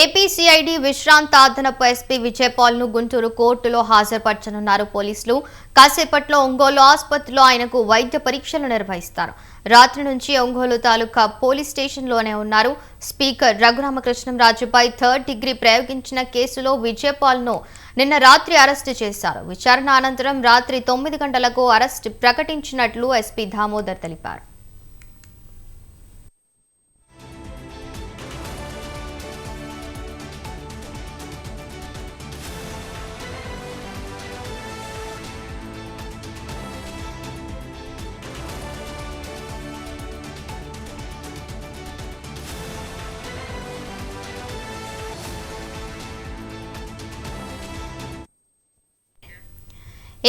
ఏపీసీఐడి విశ్రాంత అదనపు ఎస్పీ విజయపాల్ను గుంటూరు కోర్టులో హాజరుపరచనున్నారు పోలీసులు. కాసేపట్లో ఒంగోలు ఆసుపత్రిలో ఆయనకు వైద్య పరీక్షలు నిర్వహిస్తారు. రాత్రి నుంచి ఒంగోలు తాలూకా పోలీస్ స్టేషన్లోనే ఉన్నారు. స్పీకర్ రఘురామకృష్ణంరాజుపై థర్డ్ డిగ్రీ ప్రయోగించిన కేసులో విజయపాల్ను నిన్న రాత్రి అరెస్టు చేశారు. విచారణ అనంతరం రాత్రి తొమ్మిది గంటలకు అరెస్ట్ ప్రకటించినట్లు ఎస్పీ దామోదర్ తెలిపారు.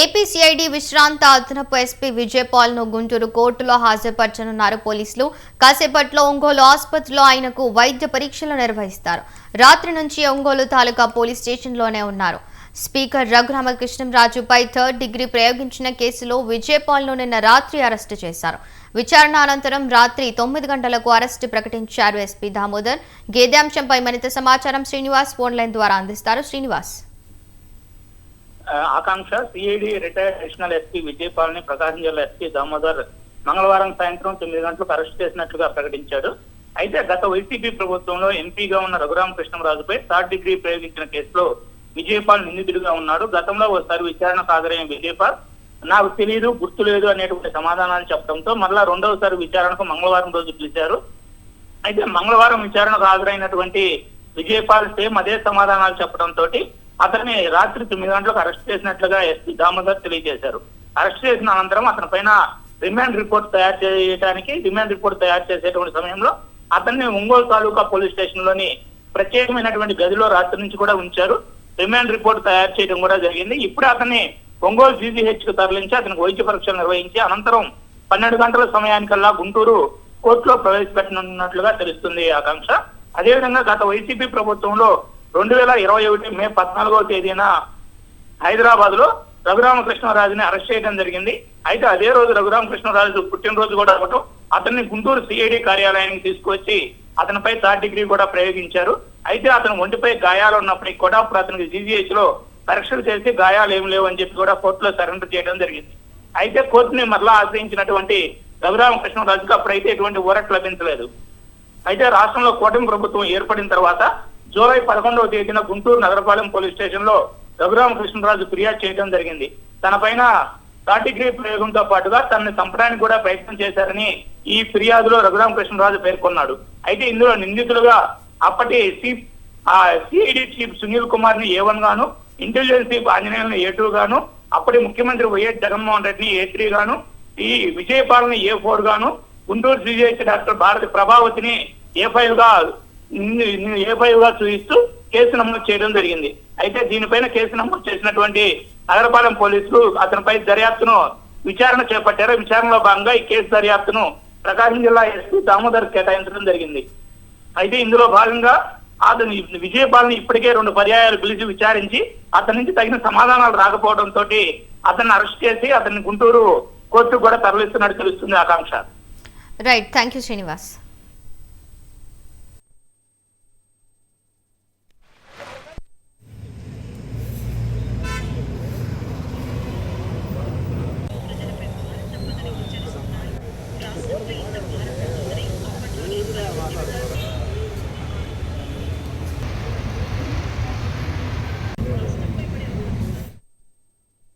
ఏపీసీఐడి విశ్రాంత అదనపు ఎస్పీ విజయపాల్ను గుంటూరు కోర్టులో హాజరుపరచనున్నారు పోలీసులు. కాసేపట్లో ఒంగోలు ఆసుపత్రిలో ఆయనకు వైద్య పరీక్షలు నిర్వహిస్తారు. రాత్రి నుంచి ఒంగోలు తాలూకా పోలీస్ స్టేషన్లోనే ఉన్నారు. స్పీకర్ రఘురామకృష్ణంరాజుపై థర్డ్ డిగ్రీ ప్రయోగించిన కేసులో విజయపాల్ను నిన్న రాత్రి అరెస్టు చేశారు. విచారణ అనంతరం రాత్రి తొమ్మిది గంటలకు అరెస్టు ప్రకటించారు ఎస్పీ దామోదర్. గేదాంశంపై మరింత సమాచారం శ్రీనివాస్ ఫోన్ లైన్ ద్వారా అందిస్తారు. Srinivas. Akanksha CID retired additional SP విజయపాల్ని Prakasam జిల్లా ఎస్పీ దామోదర్ మంగళవారం సాయంత్రం తొమ్మిది గంటలకు అరెస్ట్ చేసినట్లుగా ప్రకటించాడు. అయితే గత వైసీపీ ప్రభుత్వంలో ఎంపీగా ఉన్న రఘురామకృష్ణరాజుపై థర్డ్ డిగ్రీ ప్రయోగించిన కేసులో విజయపాల్ నిందితుడిగా ఉన్నాడు. గతంలో ఒకసారి విచారణకు హాజరైన విజయపాల్ నాకు తెలియదు గుర్తు లేదు అనేటువంటి సమాధానాలు చెప్పడంతో మళ్ళా రెండవసారి విచారణకు మంగళవారం రోజు పిలిచారు. అయితే మంగళవారం విచారణకు హాజరైనటువంటి విజయపాల్ సేమ్ అదే సమాధానాలు చెప్పడంతో అతన్ని రాత్రి తొమ్మిది గంటలకు అరెస్ట్ చేసినట్లుగా ఎస్పీ దామోదర్ తెలియజేశారు. అరెస్ట్ చేసిన అనంతరం అతని పైన రిమాండ్ రిపోర్ట్ తయారు చేయడానికి రిమాండ్ రిపోర్ట్ తయారు చేసేటువంటి సమయంలో అతన్ని ఒంగోలు తాలూకా పోలీస్ స్టేషన్లోని ప్రత్యేకమైనటువంటి గదిలో రాత్రి నుంచి కూడా ఉంచారు. రిమాండ్ రిపోర్ట్ తయారు చేయడం కూడా జరిగింది. ఇప్పుడు అతన్ని ఒంగోలు జీజీహెచ్కు తరలించి అతనికి వైద్య పరీక్షలు నిర్వహించి అనంతరం పన్నెండు గంటల సమయానికల్లా గుంటూరు కోర్టులో ప్రవేశపెట్టనున్నట్లుగా తెలుస్తుంది ఆకాంక్ష. అదేవిధంగా గత వైసీపీ ప్రభుత్వంలో రెండు వేల ఇరవై ఒకటి మే పద్నాలుగవ తేదీన హైదరాబాద్లో రఘురామకృష్ణరాజుని అరెస్ట్ చేయడం జరిగింది. అయితే అదే రోజు రఘురామకృష్ణరాజు పుట్టినరోజు కూడా అవ్వటం అతన్ని గుంటూరు సిఐడి కార్యాలయానికి తీసుకువచ్చి అతనిపై థర్డ్ డిగ్రీ కూడా ప్రయోగించారు. అయితే అతను ఒంటిపై గాయాలు ఉన్నప్పటికీ కూడా అప్పుడు అతనికి జీజీహెచ్లో పరీక్షలు చేసి గాయాలు ఏం లేవు అని చెప్పి కూడా కోర్టులో సరెండర్ చేయడం జరిగింది. అయితే కోర్టుని మరలా ఆశ్రయించినటువంటి రఘురామకృష్ణరాజుకు అప్పుడైతే ఎటువంటి ఊరట్ లభించలేదు. అయితే రాష్ట్రంలో కూటమి ప్రభుత్వం ఏర్పడిన తర్వాత జూలై పదకొండవ తేదీన గుంటూరు నగరపాలెం పోలీస్ స్టేషన్లో రఘురామకృష్ణరాజు ఫిర్యాదు చేయడం జరిగింది. తన పైన థర్డ్ ప్రయోగంతో పాటుగా తనని చంపడానికి కూడా ప్రయత్నం చేశారని ఈ ఫిర్యాదులో రఘురామకృష్ణరాజు పేర్కొన్నాడు. అయితే ఇందులో నిందితులుగా అప్పటి చీఫ్ సిఐడి చీఫ్ సునీల్ కుమార్ని ఏ వన్ గాను ఇంటెలిజెన్స్ చీఫ్ ఆంజనేయులను ఏ టూ గాను అప్పటి ముఖ్యమంత్రి వైఎస్ జగన్మోహన్ రెడ్డిని ఏ త్రీ గాను ఈ విజయపాలని ఏ ఫోర్ గాను గుంటూరు సిజిహెచ్ డాక్టర్ భారతి ప్రభావతిని ఏ ఫైవ్గా ఏ గా చూపిస్తూ కేసు నమోదు చేయడం జరిగింది. అయితే దీనిపైన కేసు నమోదు చేసినటువంటి నగరపాలెం పోలీసులు అతనిపై దర్యాప్తును విచారణ చేపట్టారు. విచారణలో భాగంగా ఈ కేసు దర్యాప్తును ప్రకాశం జిల్లా ఎస్పీ దామోదర్ కేటాయించడం జరిగింది. అయితే ఇందులో భాగంగా అతని విజయపాల్ని ఇప్పటికే రెండు పర్యాయాలు పిలిచి విచారించి అతని నుంచి తగిన సమాధానాలు రాకపోవడంతో అతన్ని అరెస్ట్ చేసి అతన్ని గుంటూరు కోర్టు కూడా తరలిస్తున్నట్టు తెలుస్తుంది Akanksha. Right thank you Srinivas